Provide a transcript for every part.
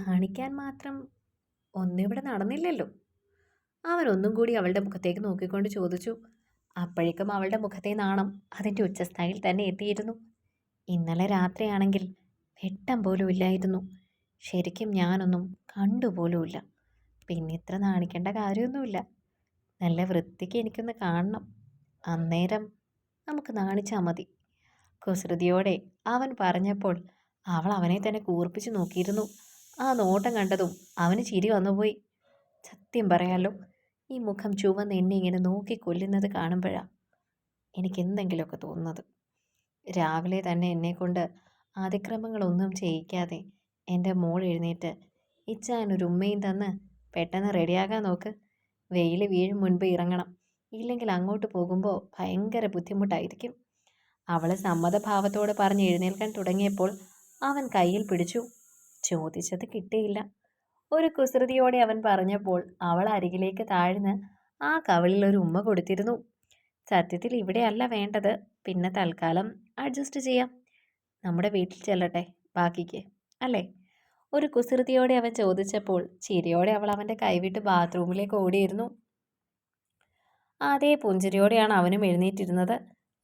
നാണിക്കാൻ മാത്രം ഒന്നും ഇവിടെ നടന്നില്ലല്ലോ. അവൻ ഒന്നും കൂടി അവളുടെ മുഖത്തേക്ക് നോക്കിക്കൊണ്ട് ചോദിച്ചു അപ്പോഴേക്കും അവളുടെ മുഖത്തെ നാണം അതിന്റെ ഉച്ചസ്ഥായിൽ തന്നെ എത്തിയിരുന്നു. ഇന്നലെ രാത്രിയാണെങ്കിൽ വെട്ടം പോലും ഇല്ലായിരുന്നു. ശരിക്കും ഞാനൊന്നും കണ്ടുപോലുമില്ല പിന്നെ ഇത്ര നാണിക്കേണ്ട കാര്യമൊന്നുമില്ല. നല്ല വൃത്തിക്ക് എനിക്കൊന്ന് കാണണം. അന്നേരം നമുക്ക് നാണിച്ചാൽ മതി. കുസൃതിയോടെ അവൻ പറഞ്ഞപ്പോൾ അവൾ അവനെ തന്നെ കൂർപ്പിച്ച് നോക്കിയിരുന്നു. ആ നോട്ടം കണ്ടതും അവന് ചിരി വന്നുപോയി. സത്യം പറയാലോ ഈ മുഖം ചുവന്ന് എന്നെ ഇങ്ങനെ നോക്കി കൊല്ലുന്നത് കാണുമ്പോഴാണ് എനിക്ക് എന്തെങ്കിലുമൊക്കെ തോന്നുന്നത്. രാവിലെ തന്നെ എന്നെക്കൊണ്ട് അതിക്രമങ്ങളൊന്നും ചെയ്യിക്കാതെ എന്റെ മോൾ എഴുന്നേറ്റ് ഇച്ചാനൊരു ഉമ്മയും തന്ന് പെട്ടെന്ന് റെഡിയാകാൻ നോക്ക്. വെയിൽ വീഴും മുൻപ് ഇറങ്ങണം. ഇല്ലെങ്കിൽ അങ്ങോട്ട് പോകുമ്പോൾ ഭയങ്കര ബുദ്ധിമുട്ടായിരിക്കും. അവൾ സമ്മതഭാവത്തോടെ പറഞ്ഞ് എഴുന്നേൽക്കാൻ തുടങ്ങിയപ്പോൾ അവൻ കയ്യിൽ പിടിച്ചു. ചോദിച്ചത് കിട്ടിയില്ല. ഒരു കുസൃതിയോടെ അവൻ പറഞ്ഞപ്പോൾ അവൾ അരികിലേക്ക് താഴ്ന്ന് ആ കവളിൽ ഒരു ഉമ്മ കൊടുത്തിരുന്നു. സത്യത്തിൽ ഇവിടെയല്ല വേണ്ടത്. പിന്നെ തൽക്കാലം അഡ്ജസ്റ്റ് ചെയ്യാം. നമ്മുടെ വീട്ടിൽ ചെല്ലട്ടെ ബാക്കിക്ക് അല്ലേ? ഒരു കുസൃതിയോടെ അവൻ ചോദിച്ചപ്പോൾ ചിരിയോടെ അവൾ അവന്റെ കൈവിട്ട് ബാത്റൂമിലേക്ക് ഓടിയിരുന്നു. അതേ പുഞ്ചിരിയോടെയാണ് അവനും എഴുന്നേറ്റിരുന്നത്.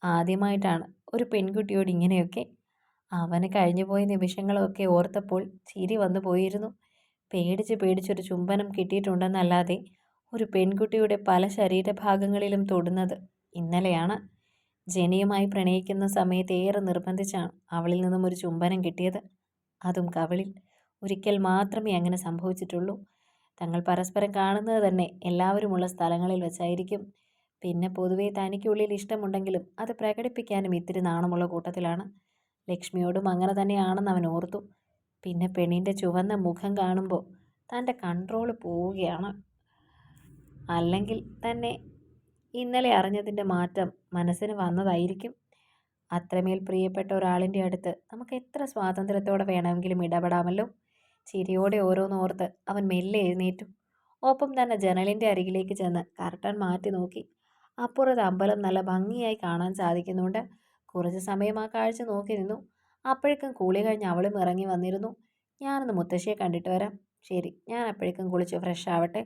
ആദ്യമായിട്ടാണ് ഒരു പെൺകുട്ടിയോട് ഇങ്ങനെയൊക്കെ അവന് കഴിഞ്ഞുപോയ നിമിഷങ്ങളൊക്കെ ഓർത്തപ്പോൾ ചിരി വന്നു പോയിരുന്നു. പേടിച്ച് പേടിച്ചൊരു ചുംബനം കിട്ടിയിട്ടുണ്ടെന്നല്ലാതെ ഒരു പെൺകുട്ടിയുടെ പല ശരീരഭാഗങ്ങളിലും തൊടുന്നത് ഇന്നലെയാണ്. ജനിയുമായി പ്രണയിക്കുന്ന സമയത്ത് ഏറെ നിർബന്ധിച്ചാണ് അവളിൽ നിന്നും ഒരു ചുംബനം കിട്ടിയത്. അതും കവളിൽ. ഒരിക്കൽ മാത്രമേ അങ്ങനെ സംഭവിച്ചിട്ടുള്ളൂ. തങ്ങൾ പരസ്പരം കാണുന്നത് തന്നെ എല്ലാവരുമുള്ള സ്ഥലങ്ങളിൽ വെച്ചായിരിക്കും. പിന്നെ പൊതുവെ തനിക്കുള്ളിൽ ഇഷ്ടമുണ്ടെങ്കിലും അത് പ്രകടിപ്പിക്കാനും ഇത്തിരി നാണമുള്ള കൂട്ടത്തിലാണ്. ലക്ഷ്മിയോടും അങ്ങനെ തന്നെയാണെന്ന് അവൻ ഓർത്തു. പിന്നെ പെണ്ണിന്റെ ചുവന്ന മുഖം കാണുമ്പോൾ തന്റെ കൺട്രോൾ പോവുകയാണ്. അല്ലെങ്കിൽ തന്നെ ഇന്നലെ അറിഞ്ഞതിന്റെ മാറ്റം മനസ്സിന് വന്നതായിരിക്കും. അത്രമേൽ പ്രിയപ്പെട്ട ഒരാളിന്റെ അടുത്ത് നമുക്ക് എത്ര സ്വാതന്ത്ര്യത്തോടെ വേണമെങ്കിലും ഇടപെടാമല്ലോ. ചിരിയോടെ ഓരോന്നോർത്ത് അവൻ മെല്ലെ എഴുന്നേറ്റു. ഒപ്പം തന്നെ ജനലിന്റെ അരികിലേക്ക് ചെന്ന് കർട്ടൻ മാറ്റി നോക്കി. അപ്പുറത്ത് അമ്പലം നല്ല ഭംഗിയായി കാണാൻ സാധിക്കുന്നുണ്ട്. കുറച്ച് സമയം ആ കാഴ്ച നോക്കി നിന്നു. അപ്പോഴേക്കും കൂളി കഴിഞ്ഞ് അവളും ഇറങ്ങി വന്നിരുന്നു. ഞാനൊന്ന് മുത്തശ്ശിയെ കണ്ടിട്ട് വരാം. ശരി ഞാൻ അപ്പോഴേക്കും കുളിച്ച് ഫ്രഷ് ആവട്ടെ.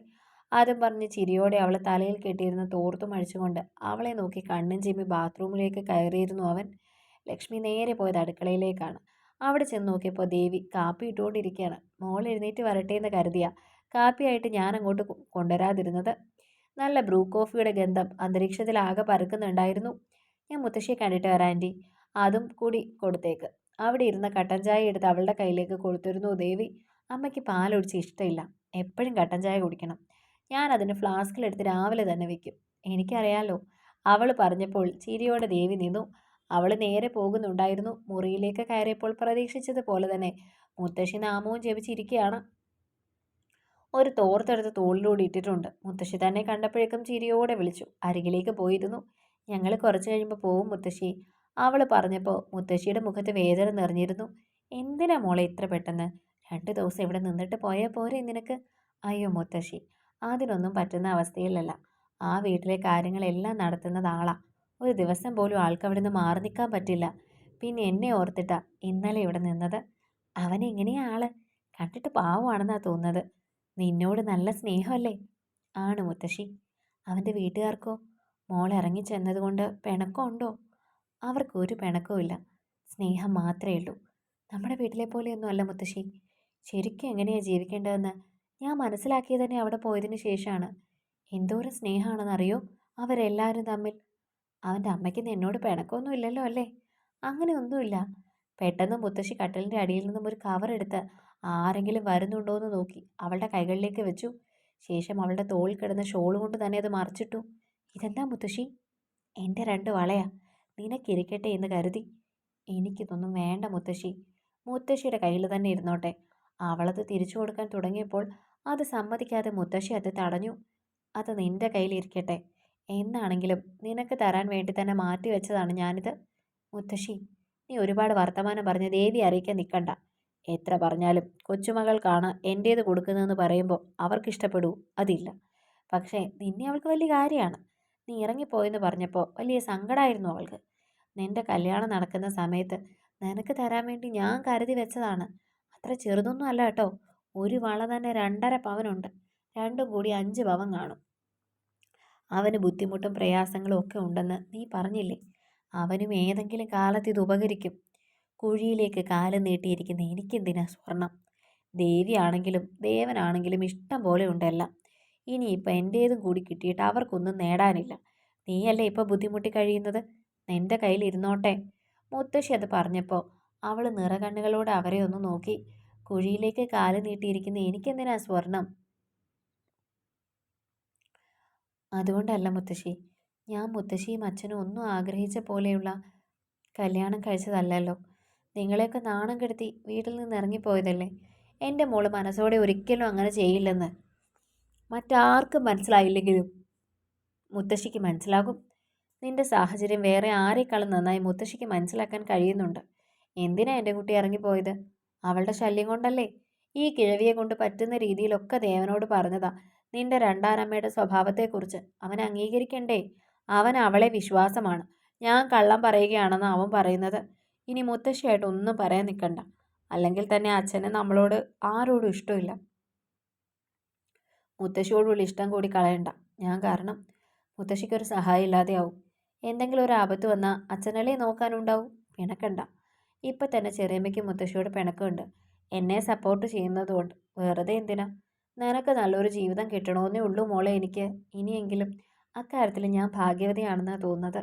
ആദ്യം പറഞ്ഞ് ചിരിയോടെ അവളെ തലയിൽ കെട്ടിയിരുന്ന തോർത്തും അഴിച്ചുകൊണ്ട് അവളെ നോക്കി കണ്ണും ചിമ്മി ബാത്റൂമിലേക്ക് കയറിയിരുന്നു അവൻ. ലക്ഷ്മി നേരെ പോയത് അടുക്കളയിലേക്കാണ്. അവിടെ ചെന്ന് നോക്കിയപ്പോൾ ദേവി കാപ്പി ഇട്ടുകൊണ്ടിരിക്കുകയാണ്. മോൾ എഴുന്നേറ്റ് വരട്ടെ എന്ന് കരുതിയ. കാപ്പിയായിട്ട് ഞാൻ അങ്ങോട്ട് കൊണ്ടുവരാതിരുന്നത്. നല്ല ബ്രൂ കോഫിയുടെ ഗന്ധം അന്തരീക്ഷത്തിലാകെ പരക്കുന്നുണ്ടായിരുന്നു. ഞാൻ മുത്തശ്ശിയെ കണ്ടിട്ട് വരാം ആന്റി. അതും കൂടി കൊടുത്തേക്ക്. അവിടെ ഇരുന്ന കട്ടൻ ചായ എടുത്ത് അവളുടെ കയ്യിലേക്ക് കൊടുത്തിരുന്നു ദേവി. അമ്മയ്ക്ക് പാലൊഴിച്ച് ഇഷ്ടമില്ല. എപ്പോഴും കട്ടൻ ചായ കുടിക്കണം. ഞാൻ അതിന് ഫ്ലാസ്കിലെടുത്ത് രാവിലെ തന്നെ വെക്കും. എനിക്കറിയാലോ അവൾ പറഞ്ഞപ്പോൾ ചിരിയോടെ ദേവി നിന്നു. അവൾ നേരെ പോകുന്നുണ്ടായിരുന്നു. മുറിയിലേക്ക് കയറിയപ്പോൾ പ്രതീക്ഷിച്ചതുപോലെ തന്നെ മുത്തശ്ശി നാമവും ജപിച്ചിരിക്കുകയാണ്. ഒരു തോർത്തെടുത്ത് തോളിലൂടെ ഇട്ടിട്ടുണ്ട്. മുത്തശ്ശി തന്നെ കണ്ടപ്പോഴേക്കും ചിരിയോടെ വിളിച്ചു. അരികിലേക്ക് പോയിരുന്നു. ഞങ്ങൾ കുറച്ച് കഴിയുമ്പോൾ പോവും മുത്തശ്ശി. അവൾ പറഞ്ഞപ്പോൾ മുത്തശ്ശിയുടെ മുഖത്ത് വേദന നിറഞ്ഞിരുന്നു. എന്തിനാ മോളെ ഇത്ര പെട്ടെന്ന്? രണ്ട് ദിവസം ഇവിടെ നിന്നിട്ട് പോയാൽ പോരെ നിനക്ക്? അയ്യോ മുത്തശ്ശി അതിനൊന്നും പറ്റുന്ന അവസ്ഥയിലല്ല. ആ വീട്ടിലെ കാര്യങ്ങളെല്ലാം നടത്തുന്നത് ആളാ. ഒരു ദിവസം പോലും ആൾക്ക് അവിടെ നിന്ന് മാറി നിൽക്കാൻ പറ്റില്ല. പിന്നെ എന്നെ ഓർത്തിട്ടാ ഇന്നലെ ഇവിടെ നിന്നത്. അവൻ എങ്ങനെയാ ആൾ. കണ്ടിട്ട് പാവമാണെന്നാ തോന്നുന്നത്. നിന്നോട് നല്ല സ്നേഹമല്ലേ? ആണ് മുത്തശ്ശി. അവന്റെ വീട്ടുകാർക്കോ? മോൾ ഇറങ്ങി ചെന്നതുകൊണ്ട് പിണക്കമുണ്ടോ? അവർക്ക് ഒരു പിണക്കവും ഇല്ല സ്നേഹം മാത്രമേ ഉള്ളൂ. നമ്മുടെ വീട്ടിലെ പോലെയൊന്നും അല്ല മുത്തശ്ശി. ശരിക്കും എങ്ങനെയാണ് ജീവിക്കേണ്ടതെന്ന് ഞാൻ മനസ്സിലാക്കിയത് തന്നെ അവിടെ പോയതിന് ശേഷമാണ്. എന്തോരം സ്നേഹമാണെന്നറിയോ? അവരെല്ലാവരും തമ്മിൽ. അവന്റെ അമ്മയ്ക്ക് എന്നോട് പിണക്കമൊന്നും ഇല്ലല്ലോ അല്ലേ? അങ്ങനെയൊന്നുമില്ല. പെട്ടെന്ന് മുത്തശ്ശി കട്ടലിന്റെ അടിയിൽ നിന്നും ഒരു കവർ എടുത്ത് ആരെങ്കിലും വരുന്നുണ്ടോ എന്ന് നോക്കി അവളുടെ കൈകളിലേക്ക് വെച്ചു. ശേഷം അവളുടെ തോളിൽ കിടന്ന ഷോൾ കൊണ്ട് തന്നെ അത് മറച്ചിട്ടു. ഇതെന്താ മുത്തശ്ശി? എന്റെ രണ്ട് വളയാ. നിനക്കിരിക്കട്ടെ എന്ന് കരുതി. എനിക്കിതൊന്നും വേണ്ട മുത്തശ്ശി. മുത്തശ്ശിയുടെ കയ്യിൽ തന്നെ ഇരുന്നോട്ടെ. അവളത് തിരിച്ചു കൊടുക്കാൻ തുടങ്ങിയപ്പോൾ അത് സമ്മതിക്കാതെ മുത്തശ്ശി അത് തടഞ്ഞു. അത് നിന്റെ കയ്യിലിരിക്കട്ടെ എന്നാണെങ്കിലും നിനക്ക് തരാൻ വേണ്ടി തന്നെ മാറ്റി വെച്ചതാണ് ഞാനിത്. മുത്തശ്ശി നീ ഒരുപാട് വർത്തമാനം പറഞ്ഞ് ദേവി അറിയിക്കാൻ നിൽക്കണ്ട എത്ര പറഞ്ഞാലും കൊച്ചുമകൾക്കാണ് എന്റേത് കൊടുക്കുന്നതെന്ന് പറയുമ്പോൾ അവർക്കിഷ്ടപ്പെടൂ. അതില്ല. പക്ഷേ നിന്നെ അവൾക്ക് വലിയ കാര്യമാണ്. നീ ഇറങ്ങിപ്പോയെന്ന് പറഞ്ഞപ്പോൾ വലിയ സങ്കടമായിരുന്നു അവൾക്ക്. നിന്റെ കല്യാണം നടക്കുന്ന സമയത്ത് നിനക്ക് തരാൻ വേണ്ടി ഞാൻ കരുതി വെച്ചതാണ്. അത്ര ചെറുതൊന്നും അല്ല കേട്ടോ. ഒരു വള തന്നെ രണ്ടര പവനുണ്ട്. രണ്ടും കൂടി അഞ്ച് പവൻ കാണും. അവന് ബുദ്ധിമുട്ടും പ്രയാസങ്ങളും ഒക്കെ ഉണ്ടെന്ന് നീ പറഞ്ഞില്ലേ? അവനും ഏതെങ്കിലും കാലത്ത് ഇത് ഉപകരിക്കും. കുഴിയിലേക്ക് കാൽ നീട്ടിയിരിക്കുന്ന എനിക്കെന്തിനാ സ്വർണം? ദേവിയാണെങ്കിലും ദേവനാണെങ്കിലും ഇഷ്ടം പോലെ ഉണ്ടെല്ലാം ഇനിയിപ്പോൾ എന്റേതും കൂടി കിട്ടിയിട്ട് അവർക്കൊന്നും നേടാനില്ല. നീയല്ലേ ഇപ്പോൾ ബുദ്ധിമുട്ടി കഴിയുന്നത്? എന്റെ കയ്യിൽ ഇരുന്നോട്ടെ. മുത്തശ്ശി അത് പറഞ്ഞപ്പോൾ അവൾ നിറകണ്ണുകളോടെ അവരെ ഒന്ന് നോക്കി. കുഴിയിലേക്ക് കാൽ നീട്ടിയിരിക്കുന്ന എനിക്കെന്തിനാ സ്വർണം? അതുകൊണ്ടല്ല മുത്തശ്ശി. ഞാൻ മുത്തശ്ശിയും അച്ഛനും ഒന്നും ആഗ്രഹിച്ച പോലെയുള്ള കല്യാണം കഴിച്ചതല്ലല്ലോ. നിങ്ങളെയൊക്കെ നാണം കെടുത്തി വീട്ടിൽ നിന്ന് ഇറങ്ങിപ്പോയതല്ലേ? എന്റെ മോൾ മനസ്സോടെ ഒരിക്കലും അങ്ങനെ ചെയ്യില്ലെന്ന്. മറ്റാർക്കും മനസ്സിലായില്ലെങ്കിലും മുത്തശ്ശിക്ക് മനസ്സിലാകും. നിന്റെ സാഹചര്യം വേറെ ആരെക്കാളും നന്നായി മുത്തശ്ശിക്ക് മനസ്സിലാക്കാൻ കഴിയുന്നുണ്ട്. എന്തിനാ എന്റെ കുട്ടി ഇറങ്ങിപ്പോയത്? അവളുടെ ശല്യം കൊണ്ടല്ലേ? ഈ കിഴവിയെ കൊണ്ട് പറ്റുന്ന രീതിയിലൊക്കെ ദേവനോട് പറഞ്ഞതാ. നിന്റെ രണ്ടാനമ്മയുടെ സ്വഭാവത്തെക്കുറിച്ച് അവൻ അംഗീകരിക്കണ്ടേ? അവൻ അവളെ വിശ്വാസമാണ്. ഞാൻ കള്ളം പറയുകയാണെന്ന് അവൻ പറയുന്നത്. ഇനി മുത്തശ്ശിയായിട്ട് ഒന്നും പറയാൻ നിൽക്കണ്ട അല്ലെങ്കിൽ തന്നെ അച്ഛന് നമ്മളോട് ആരോടും ഇഷ്ടമില്ല. മുത്തശ്ശിയോടുള്ള ഇഷ്ടം കൂടി കളയണ്ട. ഞാൻ കാരണം മുത്തശ്ശിക്കൊരു സഹായം ഇല്ലാതെയാവും. എന്തെങ്കിലും ഒരു ആപത്ത് വന്നാൽ അച്ഛനല്ലേ നോക്കാനുണ്ടാവും? പിണക്കണ്ട. ഇപ്പം തന്നെ ചെറിയമ്മയ്ക്ക് മുത്തശ്ശിയോട് പിണക്കമുണ്ട്. എന്നെ സപ്പോർട്ട് ചെയ്യുന്നതുകൊണ്ട്. വെറുതെ എന്തിനാ? നിനക്ക് നല്ലൊരു ജീവിതം കിട്ടണമെന്നേ ഉള്ളൂ മോളെ എനിക്ക്. ഇനിയെങ്കിലും അക്കാര്യത്തിൽ ഞാൻ ഭാഗ്യവതിയാണെന്നാണ് തോന്നുന്നത്.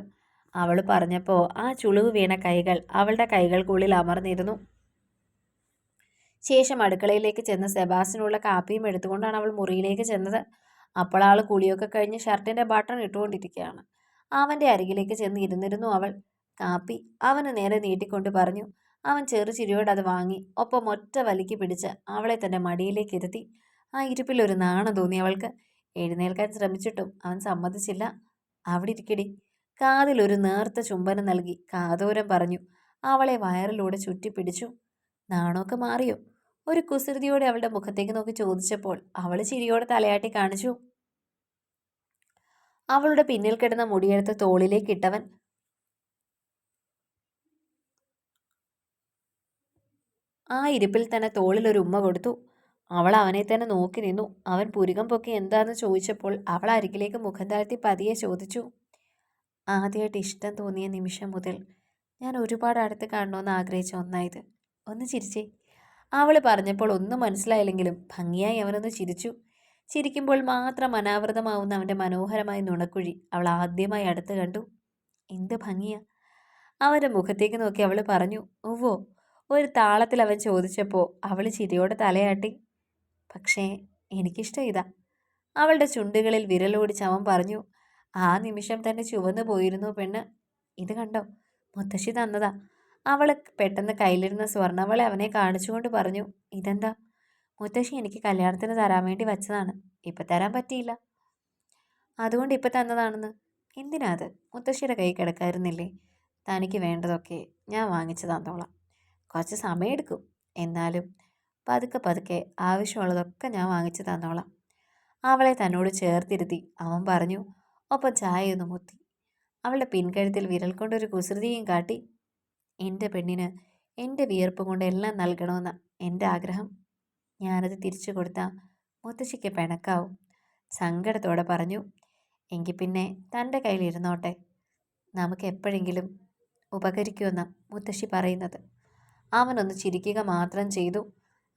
അവൾ പറഞ്ഞപ്പോൾ ആ ചുളിവ് വീണ കൈകൾ അവളുടെ കൈകൾക്കുള്ളിൽ അമർന്നിരുന്നു. ശേഷം അടുക്കളയിലേക്ക് ചെന്ന് സെബാസ്റ്റിനുള്ള കാപ്പിയും എടുത്തുകൊണ്ടാണ് അവൾ മുറിയിലേക്ക് ചെന്നത്. അപ്പോൾ ആൾ കുളിയൊക്കെ കഴിഞ്ഞ് ഷർട്ടിന്റെ ബട്ടൺ ഇട്ടുകൊണ്ടിരിക്കുകയാണ്. അവന്റെ അരികിലേക്ക് ചെന്ന് ഇരുന്നിരുന്നു അവൾ. കാപ്പി അവന് നേരെ നീട്ടിക്കൊണ്ട് പറഞ്ഞു. അവൻ ചെറു ചിരിയോട് അത് വാങ്ങി. ഒപ്പം ഒറ്റ വലിക്ക് പിടിച്ച് അവളെ തന്റെ മടിയിലേക്ക് ഇരുത്തി. ആ ഇരിപ്പിൽ ഒരു നാണം തോന്നി അവൾക്ക്. എഴുന്നേൽക്കാൻ ശ്രമിച്ചിട്ടും അവൻ സമ്മതിച്ചില്ല. അവിടെ ഇരിക്കടി കാതിൽ ഒരു നേർത്ത ചുംബനം നൽകി കാതോരം പറഞ്ഞു. അവളെ വയറിലൂടെ ചുറ്റിപ്പിടിച്ചു. നാണമൊക്കെ മാറിയോ? ഒരു കുസൃതിയോടെ അവളുടെ മുഖത്തേക്ക് നോക്കി ചോദിച്ചപ്പോൾ അവൾ ചിരിയോടെ തലയാട്ടി കാണിച്ചു. അവളുടെ പിന്നിൽ കിടന്ന മുടിയെടുത്ത് തോളിലേക്ക് ഇട്ടവൻ ആ ഇരിപ്പിൽ തന്നെ തോളിൽ ഒരു ഉമ്മ കൊടുത്തു. അവൾ അവനെ തന്നെ നോക്കി നിന്നു. അവൻ പുരുകം പൊക്കി എന്താണെന്ന് ചോദിച്ചപ്പോൾ അവൾ അരികിലേക്ക് മുഖം താഴ്ത്തി പതിയെ ചോദിച്ചു ആദ്യമായിട്ട് ഇഷ്ടം തോന്നിയ നിമിഷം മുതൽ ഞാൻ ഒരുപാട് അടുത്ത് കാണണമെന്ന് ആഗ്രഹിച്ച ഒന്നായത് ഒന്ന് ചിരിച്ചേ. അവൾ പറഞ്ഞപ്പോൾ ഒന്നും മനസ്സിലായില്ലെങ്കിലും ഭംഗിയായി അവനൊന്ന് ചിരിച്ചു. ചിരിക്കുമ്പോൾ മാത്രം അനാവൃതമാവുന്ന അവന്റെ മനോഹരമായ നുണക്കുഴി അവൾ ആദ്യമായി അടുത്ത് കണ്ടു. എന്ത് ഭംഗിയാ. അവന്റെ മുഖത്തേക്ക് നോക്കി അവൾ പറഞ്ഞു ഓവോ ഒരു താളത്തിൽ അവൻ ചോദിച്ചപ്പോൾ അവൾ ചിരിയോടെ തലയാട്ടി. പക്ഷേ എനിക്കിഷ്ടം ഇതാ. അവളുടെ ചുണ്ടുകളിൽ വിരലോടിച്ച് അവൻ പറഞ്ഞു ആ നിമിഷം തന്നെ ചുവന്നു പോയിരുന്നു പെണ്ണ്. ഇത് കണ്ടോ? മുത്തശ്ശി തന്നതാ. അവൾ പെട്ടെന്ന് കയ്യിലിരുന്ന സ്വർണവളെ അവനെ കാണിച്ചുകൊണ്ട് പറഞ്ഞു ഇതെന്താ? മുത്തശ്ശി എനിക്ക് കല്യാണത്തിന് തരാൻ വേണ്ടി വച്ചതാണ്. ഇപ്പം തരാൻ പറ്റിയില്ല. അതുകൊണ്ട് ഇപ്പം തന്നതാണെന്ന്. എന്തിനാ അത് മുത്തശ്ശിയുടെ കൈ കിടക്കായിരുന്നില്ലേ? തനിക്ക് വേണ്ടതൊക്കെ ഞാൻ വാങ്ങിച്ചു തന്നോളാം. കുറച്ച് സമയമെടുക്കും എന്നാലും പതുക്കെ പതുക്കെ ആവശ്യമുള്ളതൊക്കെ ഞാൻ വാങ്ങിച്ചു തന്നോളാം. അവളെ തന്നോട് ചേർത്തിരുത്തി അവൻ പറഞ്ഞു ഒപ്പം ചായയൊന്ന് മുത്തി. അവളുടെ പിൻകഴുത്തിൽ വിരൽ കൊണ്ടൊരു കുസൃതിയും കാട്ടി എന്റെ പെണ്ണിന് എന്റെ വിയർപ്പ് കൊണ്ട് എല്ലാം നൽകണമെന്ന എന്റെ ആഗ്രഹം. ഞാനത് തിരിച്ചു കൊടുത്താൽ മുത്തശ്ശിക്ക് പിണക്കാവും. സങ്കടത്തോടെ പറഞ്ഞു എങ്കിൽ പിന്നെ തന്റെ കയ്യിലിരുന്നോട്ടെ നമുക്ക് എപ്പോഴെങ്കിലും ഉപകരിക്കുമെന്ന മുത്തശ്ശി പറയുന്നത്. അവനൊന്ന് ചിരിക്കുക മാത്രം ചെയ്തു.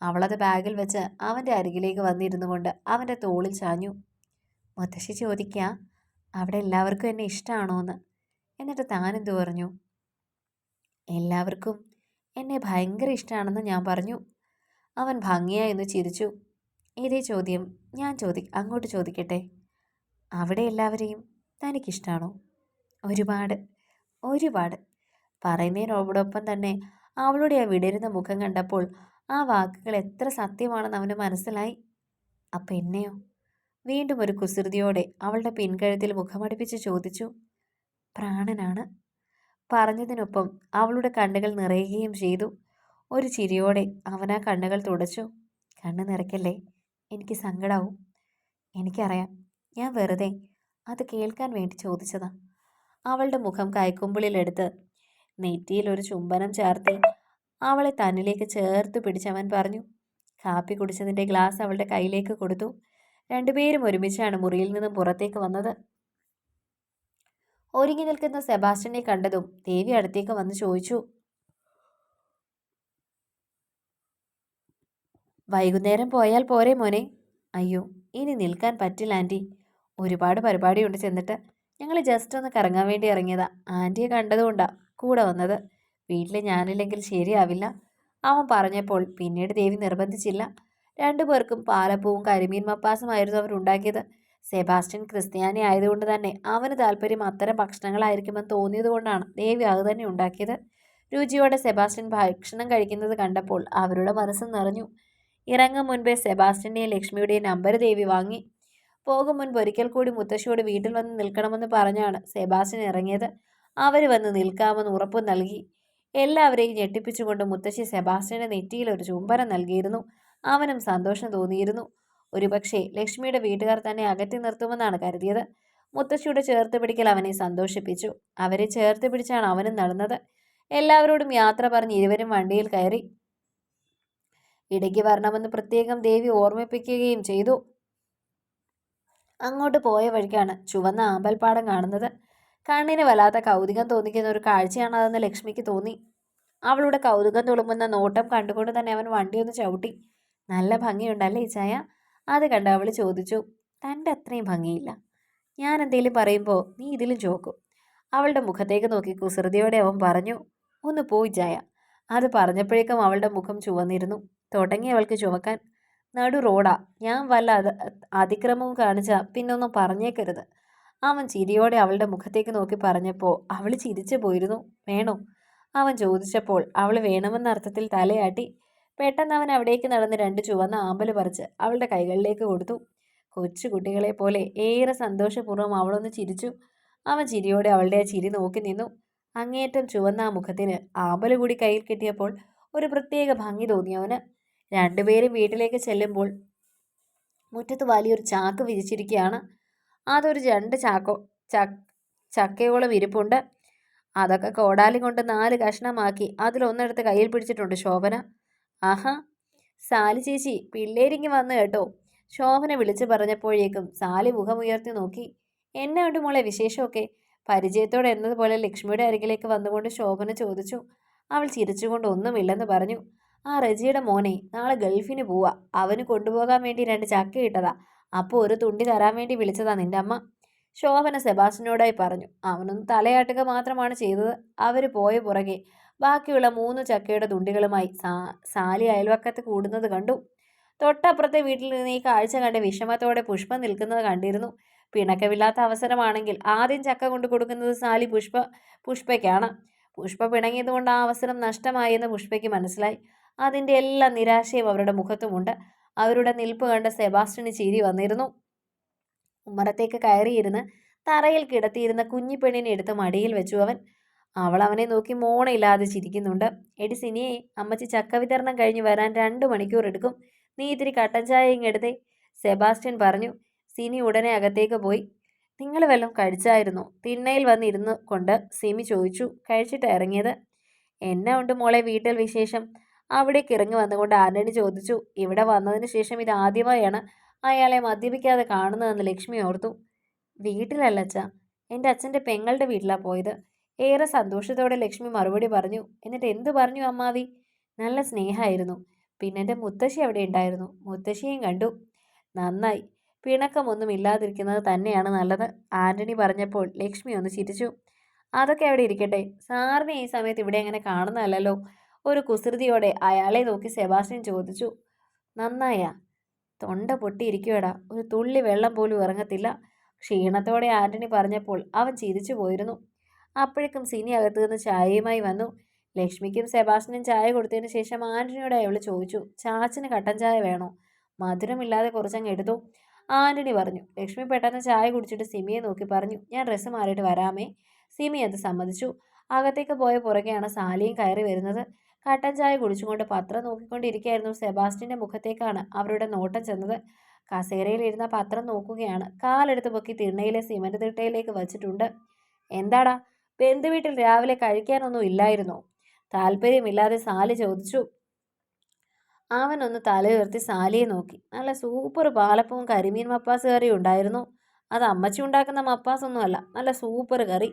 അവളത് ബാഗിൽ വെച്ച് അവന്റെ അരികിലേക്ക് വന്നിരുന്നു കൊണ്ട് അവന്റെ തോളിൽ ചാഞ്ഞു. മുത്തശ്ശി ചോദിക്കുക അവിടെ എല്ലാവർക്കും എന്നെ ഇഷ്ടമാണോ എന്ന് എന്നിട്ട് താനെന്തു പറഞ്ഞു എല്ലാവർക്കും എന്നെ ഭയങ്കര ഇഷ്ടമാണെന്ന് ഞാൻ പറഞ്ഞു. അവൻ ഭംഗിയായെന്ന് ചിരിച്ചു. ഇതേ ചോദ്യം ഞാൻ ചോദി അങ്ങോട്ട് ചോദിക്കട്ടെ? അവിടെ എല്ലാവരെയും തനിക്കിഷ്ടമാണോ ഒരുപാട് ഒരുപാട്. പറയുന്നതിനോടൊപ്പം തന്നെ അവളുടെ ആ വിടരുന്ന മുഖം കണ്ടപ്പോൾ ആ വാക്കുകൾ എത്ര സത്യമാണെന്ന് അവന് മനസ്സിലായി. അപ്പം എന്നെയോ? വീണ്ടും ഒരു കുസൃതിയോടെ അവളുടെ പിൻകഴുത്തിൽ മുഖമടുപ്പിച്ച് ചോദിച്ചു. പ്രാണനാണ്? പറഞ്ഞതിനൊപ്പം അവളുടെ കണ്ണുകൾ നിറയുകയും ചെയ്തു. ഒരു ചിരിയോടെ അവൻ ആ കണ്ണുകൾ തുടച്ചു. കണ്ണ് നിറയ്ക്കല്ലേ? എനിക്ക് സങ്കടാവും. എനിക്കറിയാം. ഞാൻ വെറുതെ അത് കേൾക്കാൻ വേണ്ടി ചോദിച്ചതാ. അവളുടെ മുഖം കൈക്കുമ്പിളിലെടുത്ത് നെറ്റിയിൽ ഒരു ചുംബനം ചേർത്ത് അവളെ തന്നിലേക്ക് ചേർത്ത് പിടിച്ചവൻ പറഞ്ഞു കാപ്പി കുടിച്ചതിന്റെ ഗ്ലാസ് അവളുടെ കയ്യിലേക്ക് കൊടുത്തു. രണ്ടുപേരും ഒരുമിച്ചാണ് മുറിയിൽ നിന്നും പുറത്തേക്ക് വന്നത്. ഒരുങ്ങി നിൽക്കുന്ന സെബാസ്റ്റ്യനെ കണ്ടതും ദേവി അടുത്തേക്ക് വന്ന് ചോദിച്ചു വൈകുന്നേരം പോയാൽ പോരെ മോനെ? അയ്യോ ഇനി നിൽക്കാൻ പറ്റില്ല ആന്റി ഒരുപാട് പരിപാടിയുണ്ട് ചെന്നിട്ട്. ഞങ്ങൾ ജസ്റ്റ് ഒന്ന് കറങ്ങാൻ വേണ്ടി ഇറങ്ങിയതാ. ആന്റിയെ കണ്ടതുകൊണ്ടാ കൂടെ വന്നത്. വീട്ടിൽ ഞാനില്ലെങ്കിൽ ശരിയാവില്ല. അവൻ പറഞ്ഞപ്പോൾ പിന്നീട് ദേവി നിർബന്ധിച്ചില്ല. രണ്ടുപേർക്കും പാലപ്പവും കരിമീൻ മപ്പാസുമായിരുന്നു അവർ സെബാസ്റ്റ്യൻ ക്രിസ്ത്യാനി ആയതുകൊണ്ട് തന്നെ അവന് താല്പര്യം അത്തരം ഭക്ഷണങ്ങളായിരിക്കുമെന്ന് തോന്നിയതുകൊണ്ടാണ് ദേവി അത് തന്നെ ഉണ്ടാക്കിയത്. രുചിയോടെ സെബാസ്റ്റ്യൻ ഭക്ഷണം കഴിക്കുന്നത് കണ്ടപ്പോൾ അവരുടെ മനസ്സ് നിറഞ്ഞു. ഇറങ്ങും മുൻപേ സെബാസ്റ്റ്യന്റെയും ലക്ഷ്മിയുടെയും നമ്പർ ദേവി വാങ്ങി. പോകും മുൻപ് ഒരിക്കൽ കൂടി മുത്തശ്ശിയോട് വീട്ടിൽ വന്ന് നിൽക്കണമെന്ന് പറഞ്ഞാണ് സെബാസ്റ്റ്യൻ ഇറങ്ങിയത്. അവർ വന്ന് നിൽക്കാമെന്ന് ഉറപ്പ് നൽകി. എല്ലാവരെയും ഞെട്ടിപ്പിച്ചുകൊണ്ട് മുത്തശ്ശി സെബാസ്റ്റ്യന്റെ നെറ്റിയിൽ ഒരു ചുംബനം നൽകിയിരുന്നു. അവനും സന്തോഷം തോന്നിയിരുന്നു. ഒരുപക്ഷെ ലക്ഷ്മിയുടെ വീട്ടുകാർ തന്നെ അകറ്റി നിർത്തുമെന്നാണ് കരുതിയത്. മുത്തശ്ശിയുടെ ചേർത്ത് പിടിക്കൽ അവനെ സന്തോഷിപ്പിച്ചു. അവരെ ചേർത്ത് പിടിച്ചാണ് അവനും നടന്നത്. എല്ലാവരോടും യാത്ര പറഞ്ഞ് ഇരുവരും വണ്ടിയിൽ കയറി. ഇടയ്ക്ക് വരണമെന്ന് പ്രത്യേകം ദേവി ഓർമ്മിപ്പിക്കുകയും ചെയ്തു. അങ്ങോട്ട് പോയ വഴിക്കാണ് ചുവന്ന ആമ്പൽപ്പാടം കാണുന്നത്. കണ്ണിന് വല്ലാത്ത കൗതുകം തോന്നിക്കുന്ന ഒരു കാഴ്ചയാണ് അതെന്ന് ലക്ഷ്മിക്ക് തോന്നി. അവളുടെ കൗതുകം തുളുമ്പുന്ന നോട്ടം കണ്ടുകൊണ്ട് തന്നെ അവൻ വണ്ടിയൊന്ന് ചവിട്ടി. നല്ല ഭംഗിയുണ്ടല്ലേ ചായ? അത് കണ്ട് അവൾ ചോദിച്ചു തന്റെ അത്രയും ഭംഗിയില്ല. ഞാൻ എന്തെങ്കിലും പറയുമ്പോൾ നീ ഇതിലും ചോക്കും. അവളുടെ മുഖത്തേക്ക് നോക്കി കുസൃതിയോടെ അവൻ പറഞ്ഞു ഒന്ന് പോയി ചായ. അത് പറഞ്ഞപ്പോഴേക്കും അവളുടെ മുഖം ചുവന്നിരുന്നു. തുടങ്ങി അവൾക്ക് ചുമക്കാൻ നടു റോഡാ ഞാൻ വല്ല അത് അതിക്രമവും കാണിച്ച പിന്നൊന്നും പറഞ്ഞേക്കരുത്. അവൻ ചിരിയോടെ അവളുടെ മുഖത്തേക്ക് നോക്കി പറഞ്ഞപ്പോൾ അവൾ ചിരിച്ചു പോയിരുന്നു. വേണോ? അവൻ ചോദിച്ചപ്പോൾ അവൾ വേണമെന്ന അർത്ഥത്തിൽ തലയാട്ടി പെട്ടെന്ന് അവൻ അവിടേക്ക് നടന്ന് രണ്ട് ചുവന്ന ആമ്പൽ പറിച്ച് അവളുടെ കൈകളിലേക്ക് കൊടുത്തു. കൊച്ചു കുട്ടികളെ പോലെ ഏറെ സന്തോഷപൂർവം അവളൊന്ന് ചിരിച്ചു. അവൻ ചിരിയോടെ അവളുടെ ആ ചിരി നോക്കി നിന്നു. അങ്ങേയറ്റം ചുവന്ന ആ മുഖത്തിന് ആമ്പൽ കൂടി കയ്യിൽ കിട്ടിയപ്പോൾ ഒരു പ്രത്യേക ഭംഗി തോന്നി അവന്. രണ്ടുപേരും വീട്ടിലേക്ക് ചെല്ലുമ്പോൾ മുറ്റത്ത് വലിയൊരു ചാക്ക് വിരിച്ചിരിക്കുകയാണ്. അതൊരു രണ്ട് ചാക്കോ ചക്കയോളം ഇരിപ്പുണ്ട്. അതൊക്കെ കോടാലി കൊണ്ട് നാല് കഷ്ണമാക്കി അതിലൊന്നെടുത്ത് കയ്യിൽ പിടിച്ചിട്ടുണ്ട് ശോഭന. ആഹാ സാലി ചേച്ചി പിള്ളേരിങ്ങി വന്നു കേട്ടോ. ശോഭന വിളിച്ചു പറഞ്ഞപ്പോഴേക്കും സാലി മുഖമുയർത്തി നോക്കി. എന്നെ ഉണ്ട് മോളെ വിശേഷമൊക്കെ? പരിചയത്തോടെ എന്നതുപോലെ ലക്ഷ്മിയുടെ അരികിലേക്ക് വന്നുകൊണ്ട് ശോഭന ചോദിച്ചു. അവൾ ചിരിച്ചുകൊണ്ട് ഒന്നുമില്ലെന്ന് പറഞ്ഞു. ആ റജിയുടെ മോനെ നാളെ ഗൾഫിന് പോവാ. അവന് കൊണ്ടുപോകാൻ വേണ്ടി രണ്ട് ചക്ക ഇട്ടതാ. അപ്പോൾ ഒരു തുണ്ടി തരാൻ വേണ്ടി വിളിച്ചതാ നിന്റെ അമ്മ. ശോഭന സെബാസ്റ്റിനോടായി പറഞ്ഞു. അവനൊന്ന് തലയാട്ടുക മാത്രമാണ് ചെയ്തത്. അവർ പോയ പുറകെ ബാക്കിയുള്ള മൂന്ന് ചക്കയുടെ തുണ്ടികളുമായി സാ സാലി അയൽവക്കത്ത് കൂടുന്നത് കണ്ടു. തൊട്ടപ്പുറത്തെ വീട്ടിൽ നിന്ന് ഈ കാഴ്ച കണ്ട് വിഷമത്തോടെ പുഷ്പ നിൽക്കുന്നത് കണ്ടിരുന്നു. പിണക്കമില്ലാത്ത അവസരമാണെങ്കിൽ ആദ്യം ചക്ക കൊണ്ടു കൊടുക്കുന്നത് സാലി പുഷ്പ പുഷ്പയ്ക്കാണ്. പുഷ്പ പിണങ്ങിയതുകൊണ്ട് ആ അവസരം നഷ്ടമായി എന്ന് പുഷ്പയ്ക്ക് മനസ്സിലായി. അതിന്റെ എല്ലാ നിരാശയും അവരുടെ മുഖത്തുമുണ്ട്. അവരുടെ നിൽപ്പ് കണ്ട് സെബാസ്റ്റിന് ചിരി വന്നിരുന്നു. ഉമ്മറത്തേക്ക് കയറിയിരുന്ന് തറയിൽ കിടത്തിയിരുന്ന കുഞ്ഞിപ്പെണ്ണിനെ എടുത്ത് മടിയിൽ വെച്ചു അവൻ. അവൾ അവനെ നോക്കി മോണയില്ലാതെ ചിരിക്കുന്നുണ്ട്. എടി സിനിയെ അമ്മച്ചി ചക്ക വിതരണം കഴിഞ്ഞ് വരാൻ രണ്ട് മണിക്കൂർ എടുക്കും. നീ ഇത്തിരി കട്ടൻ ചായ ഇങ്ങെടുത്തേ സെബാസ്റ്റ്യൻ പറഞ്ഞു. സിനി ഉടനെ അകത്തേക്ക് പോയി. നിങ്ങൾ വല്ലതും കഴിച്ചായിരുന്നു? തിണ്ണയിൽ വന്നിരുന്നു കൊണ്ട് സിമി ചോദിച്ചു. കഴിച്ചിട്ട് ഇറങ്ങിയത്? എന്നാ ഉണ്ട് മോളെ വീട്ടിൽ വിശേഷം? അവിടേക്ക് ഇറങ്ങി വന്നുകൊണ്ട് ആന്റണി ചോദിച്ചു. ഇവിടെ വന്നതിന് ശേഷം ഇത് ആദ്യമായാണ് അയാളെ മദ്യപിക്കാതെ കാണുന്നതെന്ന് ലക്ഷ്മി ഓർത്തു. വീട്ടിലല്ലച്ച എന്റെ അച്ഛന്റെ പെങ്ങളുടെ വീട്ടിലാണ് പോയത്. ഏറെ സന്തോഷത്തോടെ ലക്ഷ്മി മറുപടി പറഞ്ഞു എന്നിട്ട് എന്തു പറഞ്ഞു അമ്മാവി? നല്ല സ്നേഹമായിരുന്നു പിന്നെ എന്റെ മുത്തശ്ശി അവിടെ ഉണ്ടായിരുന്നു. മുത്തശ്ശിയും കണ്ടു. നന്നായി. പിണക്കമൊന്നും ഇല്ലാതിരിക്കുന്നത് തന്നെയാണ് നല്ലത് ആന്റണി പറഞ്ഞപ്പോൾ ലക്ഷ്മി ഒന്ന് ചിരിച്ചു. അതൊക്കെ അവിടെ ഇരിക്കട്ടെ. സാറിനെ ഈ സമയത്ത് ഇവിടെ അങ്ങനെ കാണുന്നതല്ലല്ലോ. ഒരു കുസൃതിയോടെ അയാളെ നോക്കി സെബാസ്റ്റ്യൻ ചോദിച്ചു നന്നായാ? തൊണ്ട പൊട്ടിയിരിക്കുവടാ. ഒരു തുള്ളി വെള്ളം പോലും ഇറങ്ങത്തില്ല. ക്ഷീണത്തോടെ ആന്റണി പറഞ്ഞപ്പോൾ അവൻ ചിരിച്ചു പോയിരുന്നു. അപ്പോഴേക്കും സിനി അകത്തു നിന്ന് ചായയുമായി വന്നു. ലക്ഷ്മിക്കും സെബാസ്റ്റിനും ചായ കൊടുത്തതിന് ശേഷം ആന്റണിയോട് അയാൾ ചോദിച്ചു ചാച്ചിന് കട്ടൻ ചായ വേണോ? മധുരമില്ലാതെ കുറച്ചങ്ങ് എടുത്തു. ആന്റണി പറഞ്ഞു ലക്ഷ്മി പെട്ടെന്ന് ചായ കുടിച്ചിട്ട് സിമിയെ നോക്കി പറഞ്ഞു ഞാൻ ഡ്രസ്സ് മാറിയിട്ട് വരാമേ. സിമി അത് സമ്മതിച്ചു. അകത്തേക്ക് പോയ പുറകെയാണ് സാലിയും കയറി വരുന്നത്. കട്ടൻ ചായ കുടിച്ചുകൊണ്ട് പത്രം നോക്കിക്കൊണ്ടിരിക്കുകയായിരുന്നു സെബാസ്റ്റിന്റെ മുഖത്തേക്കാണ് അവരുടെ നോട്ടം ചെന്നത്. കസേരയിലിരുന്ന പത്രം നോക്കുകയാണ്. കാലെടുത്ത് പൊക്കി തിണ്ണയിലെ സിമന്റ് തിട്ടയിലേക്ക് വച്ചിട്ടുണ്ട്. എന്താടാ? ബന്ധുവീട്ടിൽ രാവിലെ കഴിക്കാനൊന്നും ഇല്ലായിരുന്നു? താല്പര്യമില്ലാതെ സാലി ചോദിച്ചു. അവനൊന്ന് തലയുയർത്തി സാലിയെ നോക്കി. നല്ല സൂപ്പർ പാലപ്പവും കരിമീൻ മപ്പാസ് കറിയും ഉണ്ടായിരുന്നു. അത് അമ്മച്ചി ഉണ്ടാക്കുന്ന മപ്പാസൊന്നുമല്ല നല്ല സൂപ്പർ കറി.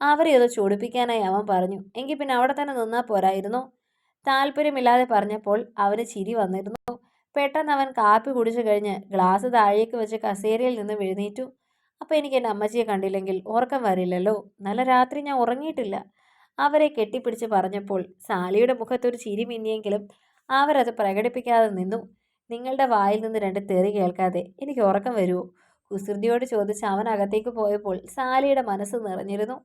അവരെ അത് ചൊടിപ്പിക്കാനായി അവൻ പറഞ്ഞു എങ്കിൽ പിന്നെ അവിടെ തന്നെ നിന്നാൽ പോരായിരുന്നു? താല്പര്യമില്ലാതെ പറഞ്ഞപ്പോൾ അവന് ചിരി വന്നിരുന്നു. പെട്ടെന്ന് അവൻ കാപ്പി കുടിച്ചു കഴിഞ്ഞ് ഗ്ലാസ് താഴേക്ക് വെച്ച് കസേരയിൽ നിന്ന് എഴുന്നേറ്റു. അപ്പോൾ എനിക്ക് എന്റെ അമ്മച്ചിയെ കണ്ടില്ലെങ്കിൽ ഉറക്കം വരില്ലല്ലോ. നല്ല രാത്രി ഞാൻ ഉറങ്ങിയിട്ടില്ല. അവരെ കെട്ടിപ്പിടിച്ച് പറഞ്ഞപ്പോൾ സാലിയുടെ മുഖത്തൊരു ചിരി മിന്നിയെങ്കിലും അവരത് പ്രകടിപ്പിക്കാതെ നിന്നു. നിങ്ങളുടെ വായിൽ നിന്ന് രണ്ട് തെറി കേൾക്കാതെ എനിക്ക് ഉറക്കം വരുമോ കുസൃതിയോട് ചോദിച്ച് അവൻ അകത്തേക്ക് പോയപ്പോൾ സാലിയുടെ മനസ്സ് നിറഞ്ഞിരുന്നു.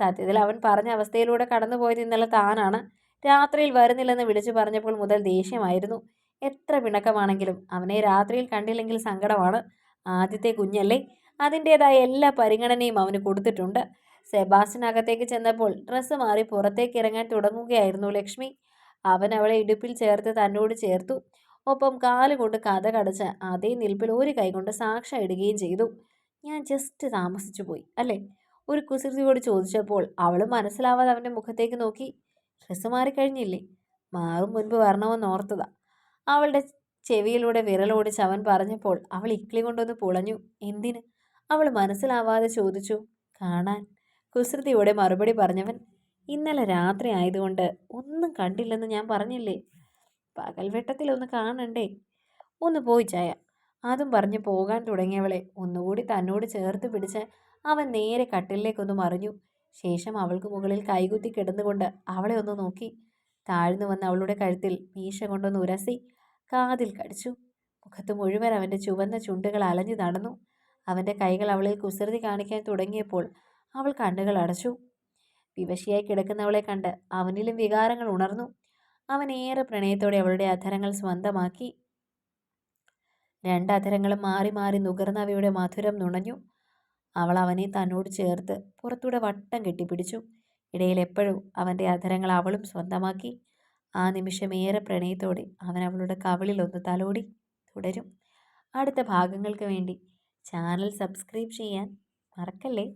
സത്യത്തിൽ അവൻ പറഞ്ഞ അവസ്ഥയിലൂടെ കടന്നുപോയത് ഇന്നലെ താനാണ്. രാത്രിയിൽ വരുന്നില്ലെന്ന് വിളിച്ചു പറഞ്ഞപ്പോൾ മുതൽ ദേഷ്യമായിരുന്നു. എത്ര പിണക്കമാണെങ്കിലും അവനെ രാത്രിയിൽ കണ്ടില്ലെങ്കിൽ സങ്കടമാണ്. ആദ്യത്തെ കുഞ്ഞല്ലേ? അതിന്റേതായ എല്ലാ പരിഗണനയും അവന് കൊടുത്തിട്ടുണ്ട്. സെബാസ്റ്റിനകത്തേക്ക് ചെന്നപ്പോൾ ഡ്രസ്സ് മാറി പുറത്തേക്ക് ഇറങ്ങാൻ തുടങ്ങുകയായിരുന്നു ലക്ഷ്മി. അവൻ അവളെ ഇടുപ്പിൽ ചേർത്ത് തന്നോട് ചേർത്തു. ഒപ്പം കാലുകൊണ്ട് കഥ കടച്ച് അതേ നിൽപ്പിൽ ഒരു കൈകൊണ്ട് സാക്ഷ ഇടുകയും ചെയ്തു. ഞാൻ ജസ്റ്റ് താമസിച്ചു പോയി അല്ലേ? ഒരു കുസൃതിയോട് ചോദിച്ചപ്പോൾ അവൾ മനസ്സിലാവാതെ അവന്റെ മുഖത്തേക്ക് നോക്കി. ഡ്രസ്സ് മാറിക്കഴിഞ്ഞില്ലേ മാറും മുൻപ് വരണമെന്ന് ഓർത്തതാ. അവളുടെ ചെവിയിലൂടെ വിരലോടിച്ച് അവൻ പറഞ്ഞപ്പോൾ അവൾ ഇക്ലി കൊണ്ടൊന്ന് പുളഞ്ഞു. എന്തിന്? അവൾ മനസ്സിലാവാതെ ചോദിച്ചു. കാണാൻ. കുസൃതിയോടെ മറുപടി പറഞ്ഞവൻ ഇന്നലെ രാത്രി ആയതുകൊണ്ട് ഒന്നും കണ്ടില്ലെന്ന് ഞാൻ പറഞ്ഞില്ലേ? പകൽവെട്ടത്തിലൊന്ന് കാണണ്ടേ? ഒന്ന് പോയി ചായ. അതും പറഞ്ഞ് പോകാൻ തുടങ്ങിയവളെ ഒന്നുകൂടി തന്നോട് ചേർത്ത് പിടിച്ച് അവൻ നേരെ കട്ടിലേക്കൊന്ന് മറിഞ്ഞു. ശേഷം അവൾക്ക് മുകളിൽ കൈകുത്തി കിടന്നുകൊണ്ട് അവളെ ഒന്ന് നോക്കി. താഴ്ന്നു വന്ന് അവളുടെ കഴുത്തിൽ മീശ കൊണ്ടൊന്ന് ഉരസി കാതിൽ കടിച്ചു. മുഖത്ത് മുഴുവൻ അവന്റെ ചുവന്ന ചുണ്ടുകൾ അലഞ്ഞു നടന്നു. അവന്റെ കൈകൾ അവളിൽ കുസൃതി കാണിക്കാൻ തുടങ്ങിയപ്പോൾ അവൾ കണ്ണുകൾ അടച്ചു. വിവശിയായി കിടക്കുന്നവളെ കണ്ട് അവനിലും വികാരങ്ങൾ ഉണർന്നു. അവൻ ഏറെ പ്രണയത്തോടെ അവളുടെ അധരങ്ങൾ സ്വന്തമാക്കി. രണ്ട് അധരങ്ങളും മാറി മാറി നുകർന്ന അവയുടെ മധുരം നുണഞ്ഞു. അവൾ അവനെ തന്നോട് ചേർത്ത് പുറത്തൂടെ വട്ടം കെട്ടിപ്പിടിച്ചു. ഇടയിൽ എപ്പോഴും അവന്റെ അധരങ്ങൾ അവളും സ്വന്തമാക്കി. ആ നിമിഷം ഏറെ പ്രണയത്തോടെ അവൻ അവളുടെ കവളിൽ ഒന്ന് തലോടി തുടരും. അടുത്ത ഭാഗങ്ങൾക്ക് വേണ്ടി ചാനൽ സബ്സ്ക്രൈബ് ചെയ്യാൻ മറക്കല്ലേ?